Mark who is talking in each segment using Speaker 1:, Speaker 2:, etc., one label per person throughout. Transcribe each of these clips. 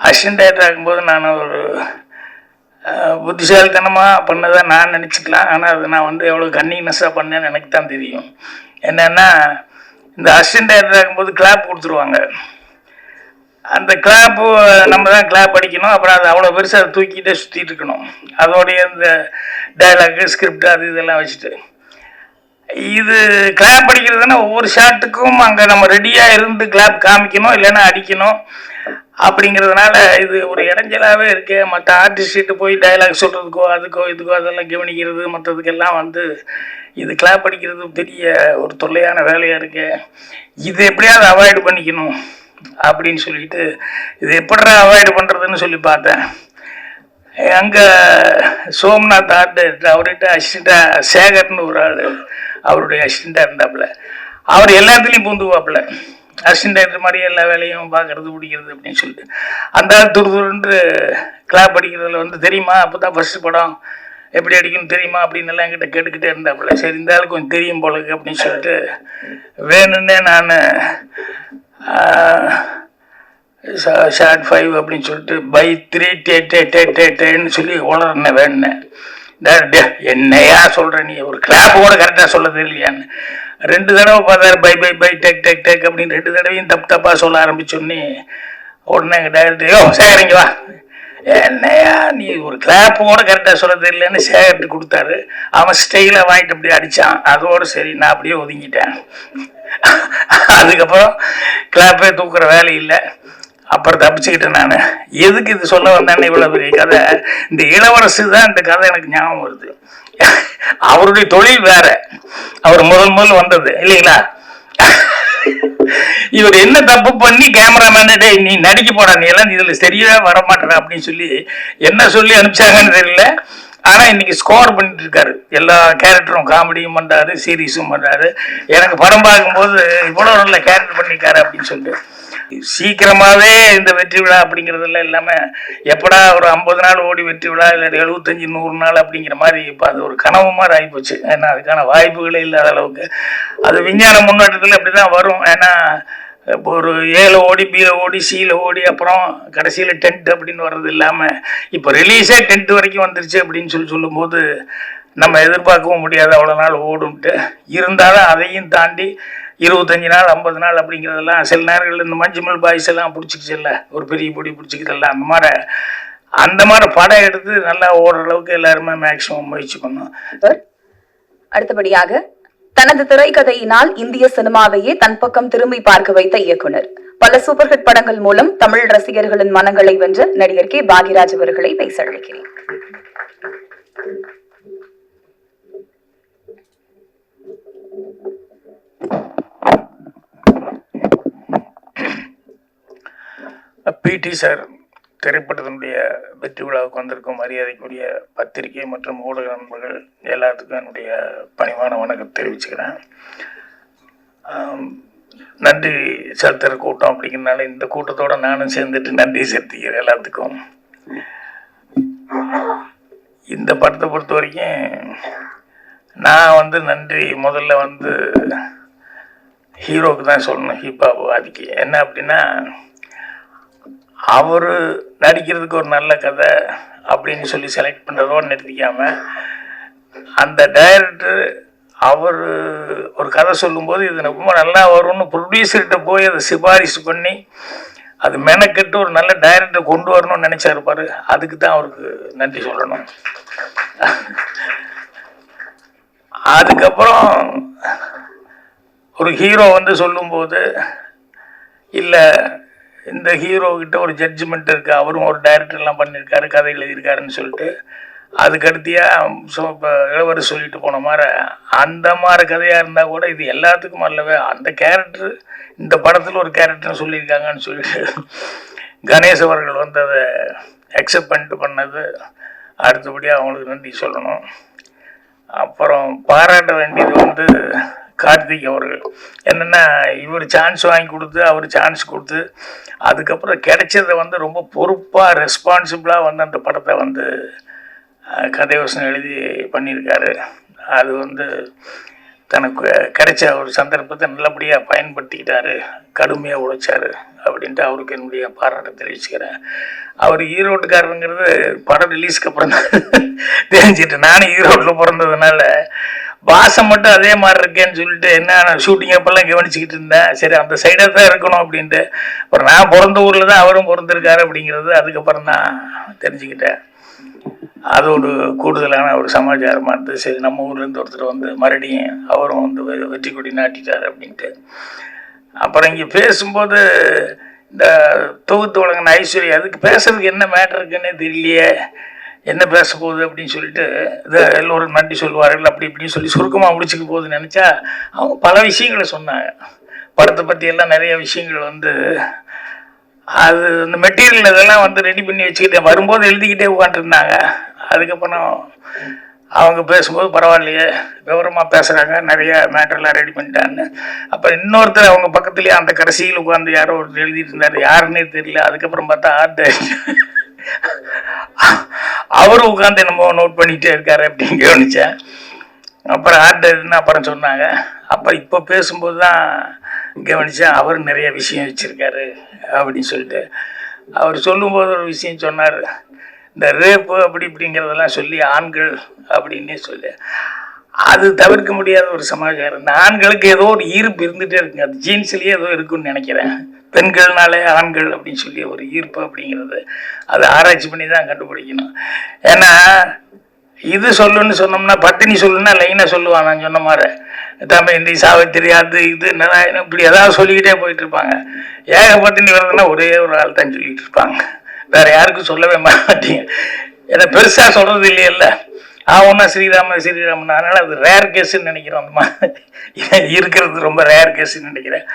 Speaker 1: Assistant director ஆகும்போது நான் ஒரு புத்திசாலித்தனமாக பண்ணதை நான் நினச்சிக்கலாம். ஆனால் அது நான் வந்து எவ்வளோ கன்னிங்னஸாக பண்ணேன்னு எனக்கு தான் தெரியும். என்னென்னா இந்த அசிஸ்டன்ட் டைரக்டர் ஆகும்போது கிளாப் கொடுத்துருவாங்க. அந்த கிளாப்பு நம்ம தான் கிளாப் அடிக்கணும். அப்புறம் அது அவ்வளோ பெருசாக அதை தூக்கிட்டே சுற்றிட்டு இருக்கணும். அதோடைய இந்த டைலாகு ஸ்கிரிப்ட் அது இதெல்லாம் வச்சுட்டு. இது கிளாப் அடிக்கிறதுனா ஒவ்வொரு ஷாட்டுக்கும் அங்கே நம்ம ரெடியாக இருந்து கிளாப் காமிக்கணும் இல்லைன்னா அடிக்கணும். அப்படிங்கிறதுனால இது ஒரு இடைஞ்சலாகவே இருக்கு. மற்ற ஆர்டிஸ்ட்டு போய் டைலாக் சொல்கிறதுக்கோ அதுக்கோ இதுக்கோ அதெல்லாம் கவனிக்கிறது மற்றதுக்கெல்லாம் வந்து இது கிளாப் அடிக்கிறது பெரிய ஒரு தொல்லையான வேலையாக இருக்கு. இது எப்படியாவது அவாய்டு பண்ணிக்கணும் அப்படின்னு சொல்லிட்டு இது எப்படா அவாய்டு பண்ணுறதுன்னு சொல்லி பார்த்தேன். அங்கே சோம்நாத் ஆர்ட் அவர்கிட்ட அசிஸ்டண்ட்டாக சேகர்னு ஒரு ஆள் அவருடைய அசிஸ்டண்ட்டாக இருந்தாப்புல. அவர் எல்லாத்துலேயும் பூந்துவாப்புல அசிஸ்டன்ட் மாதிரி எல்லா வேலையும் பார்க்கறது பிடிக்கிறது அப்படின்னு சொல்லிட்டு. அந்த ஆள் துரு துருன்று கிளாப் அடிக்கிறதுல வந்து தெரியுமா? அப்போ தான் ஃபஸ்ட்டு படம் எப்படி அடிக்கணும் தெரியுமா? அப்படின்னு எல்லாம் என்கிட்ட கேட்டுக்கிட்டே இருந்தாப்புல. சரி இந்த ஆளுக்கு கொஞ்சம் தெரியும் போல அப்படின்னு சொல்லிட்டு வேணும்னே நான் ஷார்ட் ஃபைவ் அப்படின்னு சொல்லிட்டு பை த்ரீ டே டே டே டே டேன்னு சொல்லி உளறன வேணுனேன் டே, என்னையா சொல்கிற நீ? ஒரு கிளாப் கூட கரெக்டாக சொல்ல தெரியலையான்னு ரெண்டு தடவை பார்த்தாரு பை பை பை டெக் டெக் டெக் அப்படின்னு ரெண்டு தடவையும் தப்பு தப்பாக சொல்ல ஆரம்பிச்சோன்னே உடனே எங்கள் டேரக்டர் யோ சேகரிங்க வா. என்னையா நீ ஒரு கிளாப் கூட கரெக்டாக சொல்ல தெரியலன்னு சேகர்ட்டு கொடுத்தாரு. அவன் ஸ்டைலாக வாங்கிட்டு அப்படியே அடித்தான் அதோடு சரி நான் அப்படியே ஒதுங்கிட்டேன். அதுக்கப்புறம் கிளாப்பே தூக்குற வேலை இல்லை. அப்புறம் தப்பிச்சுக்கிட்டேன் நான். எதுக்கு இது சொல்ல வந்தேன்னு இவ்வளோ பெரிய கதை. இந்த இளவரசு தான் இந்த கதை எனக்கு ஞாபகம் வருது. அவருடைய தொழில் வேறு. அவர் முதல் முதல் வந்தது இல்லைங்களா? இவர் என்ன தப்பு பண்ணி கேமராமேன் நீ நடிக்க போடா நீ எல்லாம் இதுல சரியா வர அப்படின்னு சொல்லி என்ன சொல்லி அனுப்பிச்சாங்கன்னு தெரியல. ஆனா இன்னைக்கு ஸ்கோர் பண்ணிட்டு இருக்காரு. எல்லா கேரக்டரும் காமெடியும் பண்றாரு சீரியஸும் பண்றாரு. எனக்கு படம் பார்க்கும்போது இவ்வளவு நல்ல கேரக்டர் பண்ணிருக்காரு அப்படின்னு சொல்லிட்டு. சீக்கிரமாவே இந்த வெற்றி விழா அப்படிங்கறதெல்லாம் இல்லாம எப்படா ஒரு ஐம்பது நாள் ஓடி வெற்றி விழா இல்லை எழுபத்தஞ்சு நூறு நாள் அப்படிங்கிற மாதிரி இப்போ அது ஒரு கனவு மாதிரி ஆகிப்போச்சு ஏன்னா அதுக்கான வாய்ப்புகளே இல்லாத அளவுக்கு. அது விஞ்ஞான முன்னேற்றத்தில் அப்படி தான் வரும். ஏன்னா இப்போ ஒரு ஏல ஓடி பியில் ஓடி சியில் ஓடி அப்புறம் கடைசியில் டென்ட் அப்படின்னு வர்றது இல்லாமல் இப்போ ரிலீஸே டென்ட் வரைக்கும் வந்துருச்சு அப்படின்னு சொல்லி சொல்லும்போது நம்ம எதிர்பார்க்கவும் முடியாது. அவ்வளோ நாள் ஓடும்ட்டு. இருந்தாலும் அதையும் தாண்டி இருபத்தஞ்சி நாள் ஐம்பது நாள் அப்படிங்கிறதெல்லாம் சில நேரங்களில் இந்த மஞ்சுமல் பாய்ஸ் எல்லாம் பிடிச்சிக்கிச்சல்ல. ஒரு பெரிய பொடி பிடிச்சிக்கிறல்ல அந்த மாதிரி அந்த மாதிரி படம் எடுத்து நல்லா ஓடுற அளவுக்கு எல்லாருமே மேக்ஸிமம் முயற்சி பண்ணோம்.
Speaker 2: அடுத்தபடியாக தனது திரைக்கதையினால் இந்திய சினிமாவையே தன் பக்கம் திரும்பி பார்க்க வைத்த இயக்குனர். பல சூப்பர் ஹிட் படங்கள் மூலம் தமிழ் ரசிகர்களின் மனங்களை வென்ற நடிகர் கே. பாக்யராஜ் அவர்களை பேச அழைக்கிறேன்.
Speaker 1: பிடி சார் திரைப்படத்தினுடைய வெற்றி விழாவுக்கு வந்திருக்கும் மரியாதைக்குரிய பத்திரிகை மற்றும் ஊடக நண்பர்கள் எல்லாத்துக்கும் என்னுடைய பணிவான வணக்கம் தெரிவிச்சுக்கிறேன். நன்றி செலுத்துகிற கூட்டம் அப்படிங்கிறனால இந்த கூட்டத்தோட நானும் சேர்ந்துட்டு நன்றி செலுத்திக்கிறேன் எல்லாத்துக்கும். இந்த படத்தை பொறுத்த வரைக்கும் நான் வந்து நன்றி முதல்ல வந்து ஹீரோக்கு தான் சொல்லணும் ஹிப்ஹாப் அதுக்கு என்ன அப்படின்னா அவர் நடிக்கிறதுக்கு ஒரு நல்ல கதை அப்படின்னு சொல்லி செலக்ட் பண்ணுறதோடு நிறுத்திக்காமல் அந்த டைரக்டர் அவர் ஒரு கதை சொல்லும்போது இது ரொம்ப நல்லா வரும்னு ப்ரொடியூசர்கிட்ட போய் அதை சிபாரிசு பண்ணி அது மெனக்கெட்டு ஒரு நல்ல டைரக்டர் கொண்டு வரணும்னு நினச்சா இருப்பார் அதுக்கு தான் அவருக்கு நன்றி சொல்லணும். அதுக்கப்புறம் ஒரு ஹீரோ வந்து சொல்லும்போது இல்லை இந்த ஹீரோ கிட்ட ஒரு ஜட்ஜ்மெண்ட் இருக்குது அவரும் ஒரு டைரக்டர்லாம் பண்ணியிருக்காரு கதை எழுதியிருக்காருன்னு சொல்லிட்டு. அதுக்கடுத்தியாக ஸோ இப்போ இளவரசு சொல்லிட்டு போன மாதிரி அந்த மாதிரி கதையாக இருந்தால் கூட இது எல்லாத்துக்கும் அல்லவே அந்த கேரக்டர் இந்த படத்தில் ஒரு கேரக்டர் சொல்லியிருக்காங்கன்னு சொல்லிட்டு கணேஷ் அவர்கள் வந்து அதை அக்செப்ட் பண்ணிட்டு பண்ணது. அடுத்தபடியாக அவங்களுக்கு நன்றி சொல்லணும். அப்புறம் பாராட்ட வேண்டியது வந்து கார்த்திக் அவர்கள். என்னென்னா இவர் சான்ஸ் வாங்கி கொடுத்து அவர் சான்ஸ் கொடுத்து அதுக்கப்புறம் கிடைச்சதை வந்து ரொம்ப பொறுப்பாக ரெஸ்பான்சிபிளாக வந்து அந்த படத்தை வந்து கதைவசனம் எழுதி பண்ணியிருக்காரு. அது வந்து தனக்கு கிடைச்ச ஒரு சந்தர்ப்பத்தை நல்லபடியாக பயன்படுத்திக்கிட்டாரு. கடுமையாக உழைச்சாரு அப்படின்ட்டு அவருக்கு என்னுடைய பாராட்டை தெரிவிச்சுக்கிறேன். அவர் ஈரோட்டுக்காரருங்கிறது படம் ரிலீஸ்க்கு அப்புறம் தான் தெரிஞ்சுட்டு நானும் ஈரோட்டில் பிறந்ததுனால பாசம் மட்டும் அதே மாதிரி இருக்கேன்னு சொல்லிட்டு என்ன ஷூட்டிங் அப்பெல்லாம் கவனிச்சுக்கிட்டு இருந்தேன். சரி அந்த சைடாக தான் இருக்கணும் அப்படின்ட்டு. அப்புறம் நான் பிறந்த ஊரில் தான் அவரும் பிறந்திருக்காரு அப்படிங்கிறது அதுக்கப்புறம் தான் தெரிஞ்சுக்கிட்டேன். அது ஒரு கூடுதலான ஒரு சமாச்சாரமாக இருந்தது. சரி நம்ம ஊர்லேருந்து ஒருத்தர் வந்து மறுபடியும் அவரும் வந்து வெ- வெற்றி கொடி நாட்டிட்டார் அப்படின்ட்டு. அப்புறம் இங்கே பேசும்போது இந்த தொகுத்து வழங்கின ஐஸ்வர்யா அதுக்கு பேசுறதுக்கு என்ன மேட்ரு இருக்குன்னே தெரியலையே. என்ன பேச போகுது அப்படின்னு சொல்லிட்டு இது எல்லோரும் நன்றி சொல்வார்கள் அப்படி இப்படின்னு சொல்லி சுருக்கமாக முடிச்சுக்க போகுதுன்னு நினச்சா அவங்க பல விஷயங்களை சொன்னாங்க. படத்தை பற்றி எல்லாம் நிறைய விஷயங்கள் வந்து அது இந்த மெட்டீரியல் இதெல்லாம் வந்து ரெடி பண்ணி வச்சுக்கிட்டே வரும்போது எழுதிக்கிட்டே உட்காந்துருந்தாங்க அதுக்கப்புறம் அவங்க பேசும்போது பரவாயில்லையே விவரமாக பேசுகிறாங்க நிறைய மேட்டர்லாம் ரெடி பண்ணிட்டான்னு. அப்புறம் இன்னொருத்தர் அவங்க பக்கத்துலேயே அந்த கடைசியில் உட்காந்து யாரோ ஒருத்தர் எழுதிட்டு இருந்தார் யாருன்னே தெரியல. அதுக்கப்புறம் பார்த்தா ஆர்ட் அவரும் உட்காந்து என்னமோ நோட் பண்ணிகிட்டே இருக்காரு அப்படின்னு கவனித்தேன் அப்புறம் ஆர்டர்னு அப்புறம் சொன்னாங்க. அப்புறம் இப்போ பேசும்போது தான் கவனித்தேன் அவர் நிறைய விஷயம் வச்சுருக்காரு அப்படின்னு சொல்லிட்டு. அவர் சொல்லும்போது ஒரு விஷயம் சொன்னார். இந்த ரேப்பு அப்படி இப்படிங்கிறதெல்லாம் சொல்லி ஆண்கள் அப்படின்னே சொல்லி. அது தவிர்க்க முடியாத ஒரு சமாச்சாரம். இந்த ஆண்களுக்கு ஏதோ ஒரு ஈர்ப்பு இருந்துகிட்டே இருக்குங்க. அது ஜீன்ஸ்லேயே ஏதோ இருக்குன்னு நினைக்கிறேன். பெண்கள்னாலே ஆண்கள் அப்படின்னு சொல்லி ஒரு ஈர்ப்பு அப்படிங்கிறது. அது ஆராய்ச்சி பண்ணி தான் கண்டுபிடிக்கணும். ஏன்னா இது சொல்லுன்னு சொன்னோம்னா பத்தினி சொல்லுன்னா லைனாக சொல்லுவான். நான் சொன்ன மாதிரி. இந்தி சாவித்திரி அது இது நாராயணம் இப்படி ஏதாவது சொல்லிக்கிட்டே போயிட்டு இருப்பாங்க ஏக பத்தினி வருதுன்னா ஒரே ஒரு ஆள் தான் சொல்லிட்டு இருப்பாங்க வேற யாருக்கும் சொல்லவே மாட்டீங்க. ஏன்னா பெருசாக சொல்றது இல்லையல்ல. ஆவுன்னா ஸ்ரீராம ஸ்ரீராமன் அதனால் அது ரேர் கேஸ்ன்னு நினைக்கிறோம் அந்தமா இருக்கிறது ரொம்ப ரேர் கேஸ்ன்னு நினைக்கிறேன்.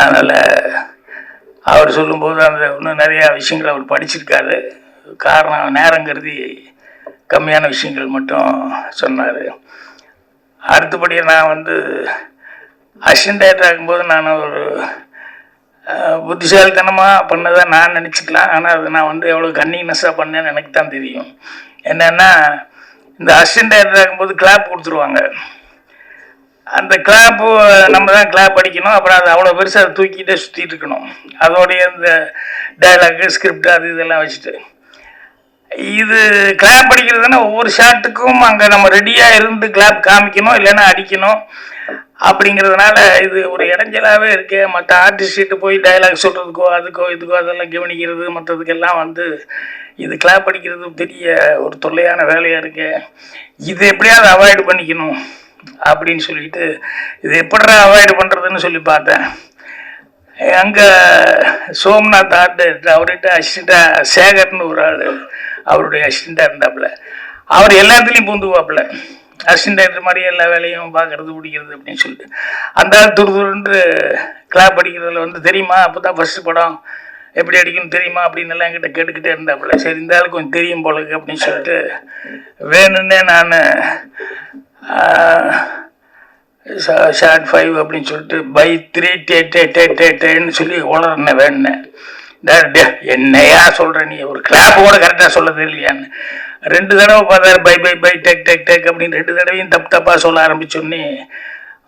Speaker 1: அதனால் அவர் சொல்லும்போது அந்த இன்னும் நிறையா விஷயங்கள் அவர் படிச்சிருக்காரு. காரணம் நேரம் கருதி கம்மியான விஷயங்கள் மட்டும் சொன்னார். அடுத்தபடியாக நான் வந்து அசிஸ்டன்ட் ஆகும்போது நான் ஒரு புத்திசாலித்தனமாக பண்ணதை நான் நினச்சிக்கலாம். ஆனால் அது நான் வந்து எவ்வளோ கன்னிங்னஸ்ஸாக பண்ணேன்னு எனக்கு தான் தெரியும். என்னென்னா இந்த அசிஸ்டன்ட் டைரக்டர் ஆகும்போது கிளாப் கொடுத்துருவாங்க. அந்த கிளாப்பு நம்ம தான் கிளாப் அடிக்கணும். அப்புறம் அது அவ்வளோ பெருசாக அதை தூக்கிட்டே சுற்றிட்டு இருக்கணும். அதோடைய இந்த டைலாக்கு ஸ்கிரிப்ட் அது இதெல்லாம் வச்சுட்டு. இது கிளாப் அடிக்கிறதுனா ஒவ்வொரு ஷாட்டுக்கும் அங்கே நம்ம ரெடியாக இருந்து கிளாப் காமிக்கணும் இல்லைன்னா அடிக்கணும். அப்படிங்கிறதுனால இது ஒரு இடைஞ்சலாகவே இருக்கு. மற்ற ஆர்டிஸ்ட்டு போய் டைலாக் சொல்கிறதுக்கோ அதுக்கோ இதுக்கோ அதெல்லாம் கவனிக்கிறது மற்றதுக்கெல்லாம் வந்து இது கிளாப் அடிக்கிறது பெரிய ஒரு தொல்லையான வேலையாக இருக்கு. இது எப்படியாவது அவாய்டு பண்ணிக்கணும் அப்படின்னு சொல்லிட்டு இது எப்படா அவாய்டு பண்ணுறதுன்னு சொல்லி பார்த்தேன். அங்கே சோம்நாத் ஆர்ட் அவர்கிட்ட அசிஸ்டண்ட்டாக சேகர்னு ஒரு ஆள் அவருடைய அசிஸ்டண்ட்டாக இருந்தாப்புல. அவர் எல்லாத்துலேயும் பூந்துவாப்புல அசிஸ்டன்ட் இருக்கிற மாதிரி எல்லா வேலையும் பார்க்கறது பிடிக்கிறது அப்படின்னு சொல்லிட்டு. அந்த ஆள் துரு துருன்ட்டு கிளாப் அடிக்கிறதுல வந்து தெரியுமா? அப்போ தான் ஃபஸ்ட்டு படம். எப்படி அடிக்கணும் தெரியுமா அப்படின்னு எல்லாம் என்கிட்ட கேட்டுக்கிட்டே இருந்தாப்புல. சரி இந்த ஆளுக்கு கொஞ்சம் தெரியும் போல அப்படின்னு சொல்லிட்டு வேணும்னே நான் ஷார்ட் ஃபைவ் அப்படின்னு சொல்லிட்டு பை த்ரீ டே டே டே டே டேன்னு சொல்லி உளறன வேணுனேன் என்னையா சொல்கிற நீ? ஒரு கிளாப் கூட கரெக்டாக சொல்ல தெரியலையான்னு ரெண்டு தடவை பார்த்தாரு பை பை பை டெக் டெக் டெக் அப்படின்னு ரெண்டு தடவையும் தப்பு தப்பாக சொல்ல ஆரம்பிச்சோன்னே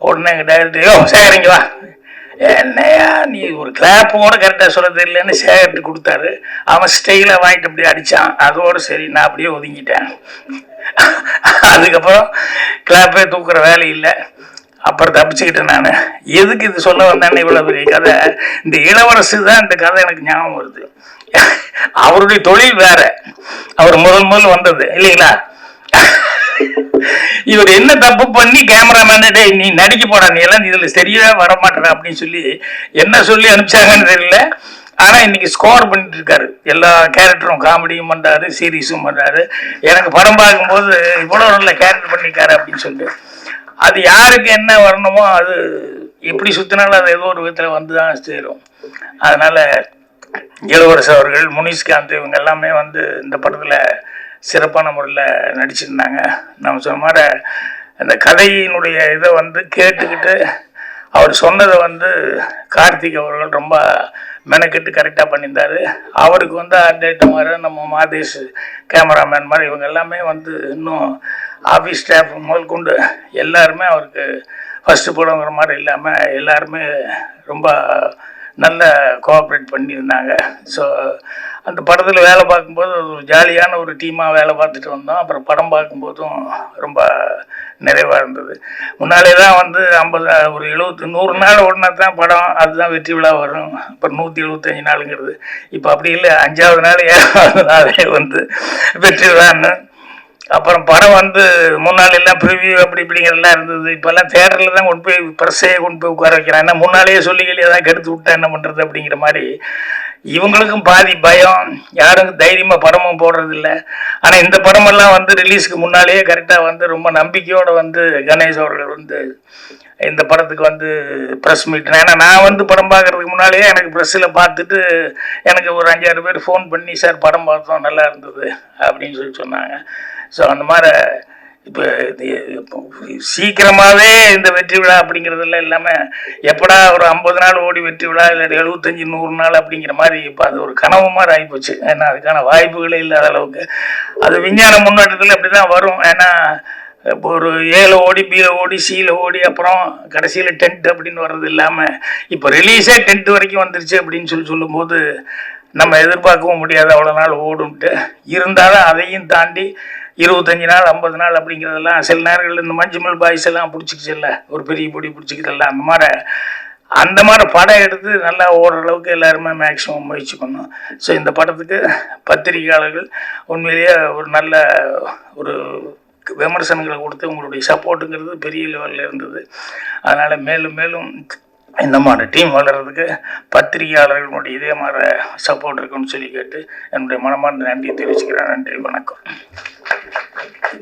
Speaker 1: உடனே எங்கள் டேரக்டர் யோ சேகரிங்க வா. என்னையா நீ ஒரு கிளாப் கூட கரெக்டாக சொல்ல தெரியலன்னு சேகர்ட்டு கொடுத்தாரு. அவன் ஸ்டைலாக வாங்கிட்டு அப்படியே அடித்தான் அதோடு சரி நான் அப்படியே ஒதுங்கிட்டேன். அதுக்கப்புறம் கிளாப்பே தூக்குற வேலை இல்லை. அப்புறம் தப்பிச்சுக்கிட்டேன் நான். எதுக்கு இது சொல்ல வந்தேன்னு இவ்வளோ பெரிய கதை? இந்த இளவரசு தான் இந்த கதை எனக்கு ஞாபகம் வருது. அவருடைய தொழில் வேற. அவர் முதல் முதல் வந்தது இல்லைங்களா? இவர் என்ன தப்பு பண்ணி கேமராமேன் டே நீ நடிக்க போடா நீ எல்லாம் இதுல சரியா வர அப்படின்னு சொல்லி என்ன சொல்லி அனுப்பிச்சாங்கன்னு தெரியல. ஆனா இன்னைக்கு ஸ்கோர் பண்ணிட்டு இருக்காரு எல்லா கேரக்டரும் காமெடியும் பண்றாரு சீரியஸும் பண்றாரு. எனக்கு படம் பார்க்கும்போது இவ்வளவு நல்ல கேரக்டர் பண்ணிருக்காரு அப்படின்னு சொல்லிட்டு. அது யாருக்கு என்ன வரணுமோ அது எப்படி சுத்தினாலும் அது ஏதோ ஒரு விதத்துல வந்து தான் சேரும். அதனால இளவரசு அவர்கள் முனிஷ்காந்த் இவங்க எல்லாமே வந்து இந்த படத்தில் சிறப்பான முறையில் நடிச்சிருந்தாங்க. நம்ம சொன்ன மாதிரி அந்த கதையினுடைய இதை வந்து கேட்டுக்கிட்டு அவர் சொன்னதை வந்து கார்த்திக் அவர்கள் ரொம்ப மெனக்கெட்டு கரெக்டாக பண்ணியிருந்தார். அவருக்கு வந்து அப்டேட் மாதிரி நம்ம மாதேஷ் கேமராமேன் மாதிரி இவங்க எல்லாமே வந்து இன்னும் ஆஃபீஸ் ஸ்டாஃப் முதல் கொண்டு எல்லாருமே அவருக்கு ஃபஸ்ட்டு படங்கிற மாதிரி இல்லாமல் எல்லாருமே ரொம்ப நல்ல கோஆப்ரேட் பண்ணியிருந்தாங்க. ஸோ அந்த படத்தில் வேலை பார்க்கும்போது ஒரு ஜாலியான ஒரு டீமாக வேலை பார்த்துட்டு வந்தோம். அப்புறம் படம் பார்க்கும்போதும் ரொம்ப நிறைவாக இருந்தது. முன்னாலே தான் வந்து ஐம்பது ஒரு எழுபத்தி நூறு நாள் ஓடினா தான் படம் அதுதான் வெற்றி விழா வரும். அப்புறம் நூற்றி எழுபத்தஞ்சு நாளுங்கிறது. இப்போ அப்படி இல்லை. அஞ்சாவது நாள் ஏழாவது நாளே வந்து வெற்றி விழான்னு அப்புறம் படம் வந்து முன்னாள் எல்லாம் ப்ரிவியூ அப்படி இப்படிங்கிறதெல்லாம் இருந்தது. இப்போல்லாம் தேட்டரில் தான் கொண்டு போய் ப்ரெஸ்ஸையே கொண்டு போய் உட்கார வைக்கிறான். ஏன்னா முன்னாலேயே சொல்லி சொல்லி ஏதாவது கெடுத்து விட்டா என்ன பண்ணுறது அப்படிங்கிற மாதிரி இவங்களுக்கும் பாதி பயம். யாரும் தைரியமாக படமும் போடுறதில்ல. ஆனால் இந்த படமெல்லாம் வந்து ரிலீஸ்க்கு முன்னாலேயே கரெக்டாக வந்து ரொம்ப நம்பிக்கையோடு வந்து கணேஷ் அவர்கள் வந்து இந்த படத்துக்கு வந்து ப்ரெஸ் மீட் ஏன்னா நான் வந்து படம் பார்க்கறதுக்கு முன்னாலேயே எனக்கு ப்ரெஸ்ஸில் பார்த்துட்டு எனக்கு ஒரு அஞ்சாறு பேர் ஃபோன் பண்ணி சார் படம் பார்த்தோம் நல்லா இருந்தது அப்படின்னு சொல்லி சொன்னாங்க. ஸோ அந்த மாதிரி இப்போ சீக்கிரமாகவே இந்த வெற்றி விழா அப்படிங்கிறதெல்லாம் இல்லாமல் எப்படா ஒரு ஐம்பது நாள் ஓடி வெற்றி விழா இல்லை எழுபத்தஞ்சி நூறு நாள் அப்படிங்கிற மாதிரி இப்போ அது ஒரு கனவு மாதிரி ஆகிப்போச்சு ஏன்னா அதுக்கான வாய்ப்புகளே இல்லாத அளவுக்கு. அது விஞ்ஞான முன்னேற்றத்தில் அப்படி தான் வரும். ஏன்னா இப்போ ஒரு ஏல ஓடி பியில் ஓடி சியில் ஓடி அப்புறம் கடைசியில் டென்ட் அப்படின்னு வர்றது இல்லாமல் இப்போ ரிலீஸே டென்ட் வரைக்கும் வந்துருச்சு அப்படின்னு சொல்லி சொல்லும்போது நம்ம எதிர்பார்க்கவும் முடியாது. அவ்வளோ நாள் ஓடும்ட்டு. இருந்தாலும் அதையும் தாண்டி இருபத்தஞ்சி நாள் ஐம்பது நாள் அப்படிங்கிறதெல்லாம் சில நேரங்களில் இந்த மஞ்சுமல் பாய்ஸ் எல்லாம் பிடிச்சிக்கிச்சுல்ல. ஒரு பெரிய பொடி பிடிச்சிக்கிறதெல்லாம் அந்த மாதிரி அந்த மாதிரி படம் எடுத்து நல்லா ஓடுற அளவுக்கு எல்லாருமே மேக்ஸிமம் முயற்சி பண்ணோம். ஸோ இந்த படத்துக்கு பத்திரிகையாளர்கள் உண்மையிலேயே ஒரு நல்ல ஒரு விமர்சனங்களை கொடுத்து உங்களுடைய சப்போர்ட்டுங்கிறது பெரிய லெவலில் இருந்தது. அதனால் மேலும் மேலும் இந்த மாதிரி டீம் வளர்கிறதுக்கு பத்திரிகையாளர்களுடைய இதே மாதிரி சப்போர்ட் இருக்குன்னு சொல்லி கேட்டு என்னுடைய மனமார்ந்த நன்றியை தெரிவிச்சுக்கிறேன். நன்றி வணக்கம்.